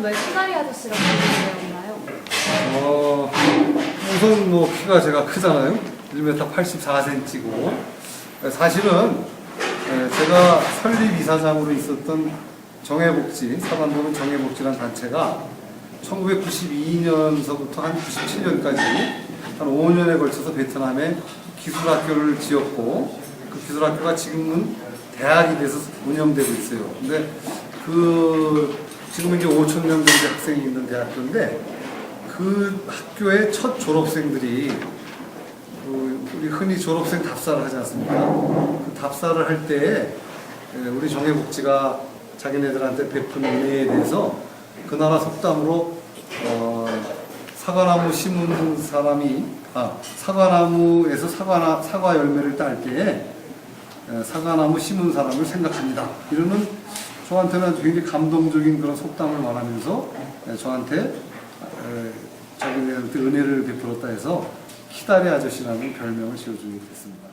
아저씨는 왜 키다리 아저씨라고 부르나요? 어, 우선 뭐 키가 제가 크잖아요. 1m 84cm고. 사실은 예, 제가 설립 이사장으로 있었던 정해복지, 사반도는 정해복지라는 단체가 1992년서부터 한 97년까지 한 5년에 걸쳐서 베트남에 기술학교를 지었고 그 기술학교가 지금은 대학이 돼서 운영되고 있어요. 근데 그 지금 이제 5천 명 정도 학생이 있는 대학교인데 그 학교의 첫 졸업생들이 그 우리 흔히 졸업생 답사를 하지 않습니까? 그 답사를 할 때에 에, 우리 정해복지가 자기네들한테 베푼 은혜에 대해서 그 나라 속담으로 어, 사과나무 심은 사람이 아 사과나무에서 사과나 사과 열매를 딸 때에 에, 사과나무 심은 사람을 생각합니다. 이러는 저한테는 굉장히 감동적인 그런 속담을 말하면서 에, 저한테 에, 자기네한테 은혜를 베풀었다 해서 키다리 아저씨라는 별명을 지어주게 됐습니다.